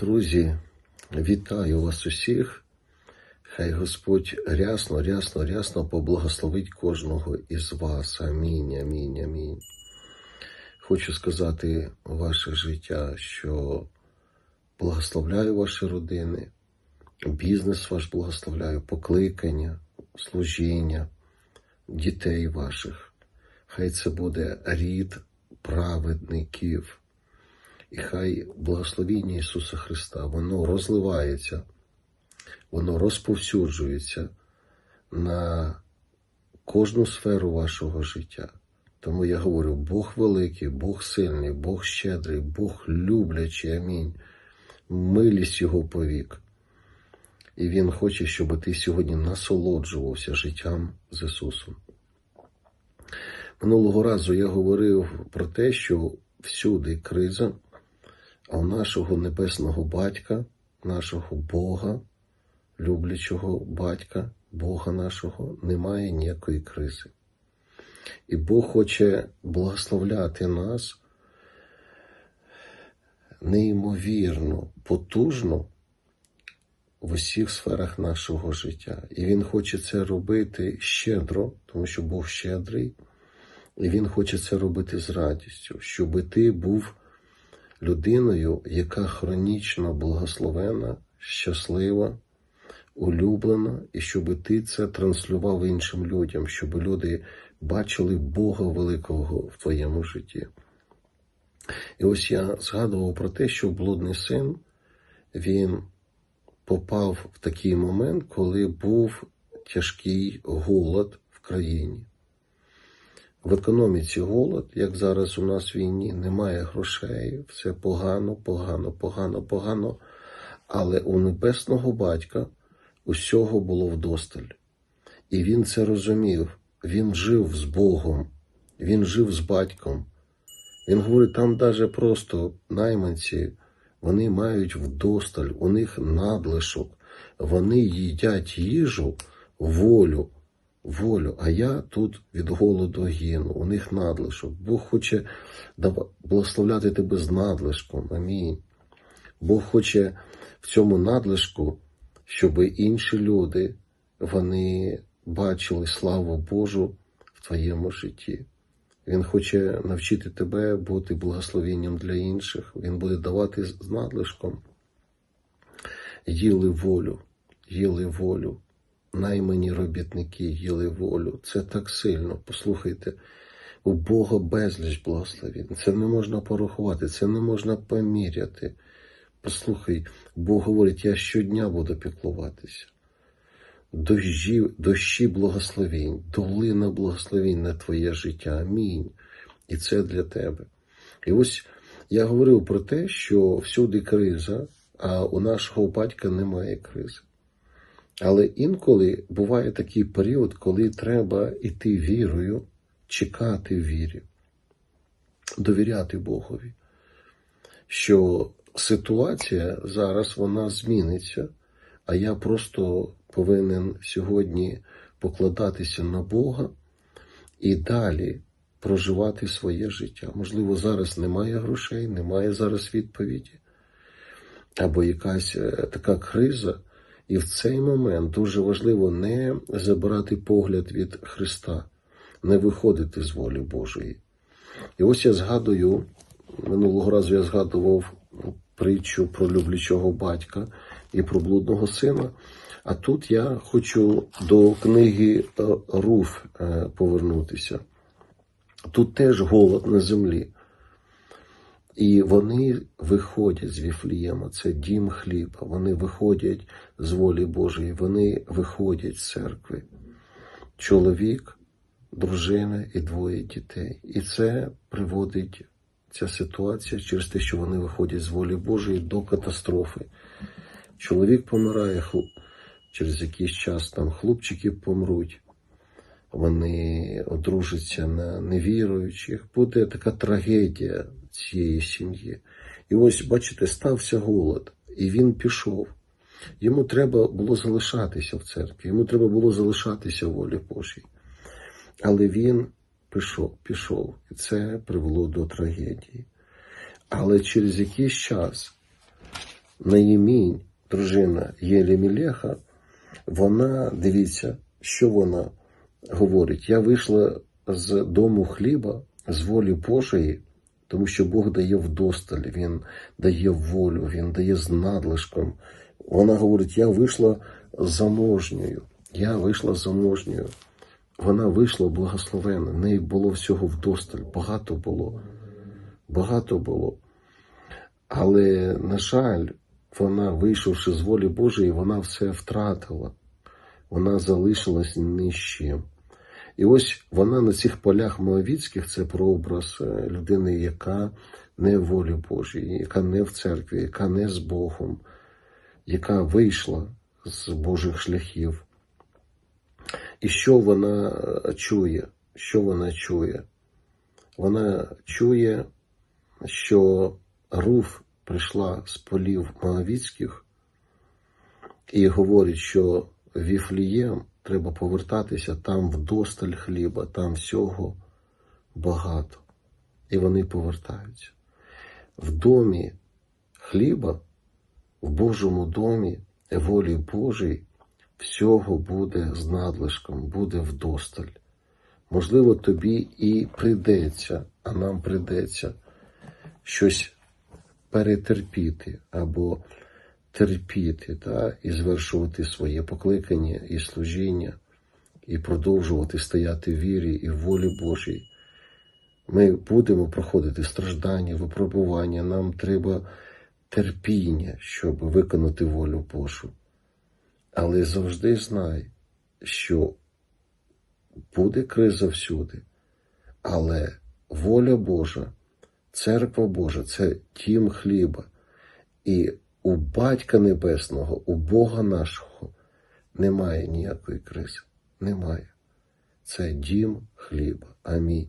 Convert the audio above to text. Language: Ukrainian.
Друзі, вітаю вас усіх. Хай Господь рясно, рясно, рясно поблагословить кожного із вас. Амінь, амінь, амінь. Хочу сказати ваше життя, що благословляю ваші родини, бізнес ваш благословляю, покликання, служіння, дітей ваших. Хай це буде рід праведників. І хай благословіння Ісуса Христа, воно розливається, воно розповсюджується на кожну сферу вашого життя. Тому я говорю, Бог великий, Бог сильний, Бог щедрий, Бог люблячий, амінь. Милість Його повік. І Він хоче, щоб ти сьогодні насолоджувався життям з Ісусом. Минулого разу я говорив про те, що всюди криза. А нашого небесного батька, нашого Бога, люблячого батька, Бога нашого, немає ніякої кризи. І Бог хоче благословляти нас неймовірно, потужно в усіх сферах нашого життя. І Він хоче це робити щедро, тому що Бог щедрий, і Він хоче це робити з радістю, щоб ти був людиною, яка хронічно благословена, щаслива, улюблена, і щоб ти це транслював іншим людям, щоб люди бачили Бога великого в твоєму житті. І ось я згадував про те, що блудний син він попав в такий момент, коли був тяжкий голод в країні. В економіці голод, як зараз у нас в війні, немає грошей, все погано, погано, погано, погано. Але у небесного батька усього було вдосталь. І він це розумів. Він жив з Богом, він жив з батьком. Він говорить, там навіть просто найманці, вони мають вдосталь, у них надлишок, вони їдять їжу, волю волю, а я тут від голоду гину, у них надлишок. Бог хоче благословляти тебе з надлишком. Амінь. Бог хоче в цьому надлишку, щоб інші люди вони бачили славу Божу в твоєму житті. Він хоче навчити тебе бути благословенням для інших. Він буде давати з надлишком. Їли волю, їли волю наймані робітники їли волю. Це так сильно. Послухайте, у Бога безліч благословень. Це не можна порахувати, це не можна поміряти. Послухай, Бог говорить, я щодня буду піклуватися. Дощі, дощі благословень, долина благословень на твоє життя. Амінь. І це для тебе. І ось я говорив про те, що всюди криза, а у нашого батька немає кризи. Але інколи буває такий період, коли треба йти вірою, чекати в вірі, довіряти Богові, що ситуація зараз вона зміниться, а я просто повинен сьогодні покладатися на Бога і далі проживати своє життя. Можливо, зараз немає грошей, немає зараз відповіді, або якась е, така криза. І в цей момент дуже важливо не забирати погляд від Христа, не виходити з волі Божої. І ось я згадую, минулого разу я згадував притчу про люблячого батька і про блудного сина. А тут я хочу до книги Руф е, повернутися. Тут теж голод на землі. І вони виходять з Віфлієма, це дім хліба. Вони виходять з волі Божої, вони виходять з церкви. Чоловік, дружина і двоє дітей. І це приводить ця ситуація через те, що вони виходять з волі Божої до катастрофи. Чоловік помирає, через якийсь час там хлопчики помруть, вони одружаться на невіруючих. Буде така трагедія цієї сім'ї. І ось, бачите, стався голод, і він пішов. Йому треба було залишатися в церкві, йому треба було залишатися в волі Божій. Але він пішов, пішов, і це привело до трагедії. Але через якийсь час Наємінь, дружина Єлімілеха, вона, дивіться, що вона говорить. Я вийшла з дому хліба, з волі Божої, тому що Бог дає вдосталь, Він дає волю, Він дає з надлишком. Вона говорить: я вийшла заможньою, я вийшла заможньою. Вона вийшла благословена, в неї було всього вдосталь, багато було, багато було. Але, на жаль, вона, вийшовши з волі Божої, вона все втратила. Вона залишилась ні з чим. І ось вона на цих полях Моавіцьких це прообраз е, людини, яка не в волі Божій, яка не в церкві, яка не з Богом, яка вийшла з Божих шляхів. І що вона е, чує? Що вона чує? Вона чує, що Руф прийшла з полів Моавіцьких і говорить, що Віфлієм треба повертатися, там вдосталь хліба, там всього багато. І вони повертаються. В домі хліба, в Божому домі, волі Божій, всього буде з надлишком, буде вдосталь. Можливо, тобі і прийдеться, а нам прийдеться щось перетерпіти або терпіти та, і звершувати своє покликання і служіння, і продовжувати стояти в вірі і в волі Божій. Ми будемо проходити страждання, випробування. Нам треба терпіння, щоб виконати волю Божу. Але завжди знай, що буде криза всюди, але воля Божа, церква Божа це тім хліба. І у Батька Небесного, у Бога нашого немає ніякої кризи. Немає. Це дім хліба. Амінь.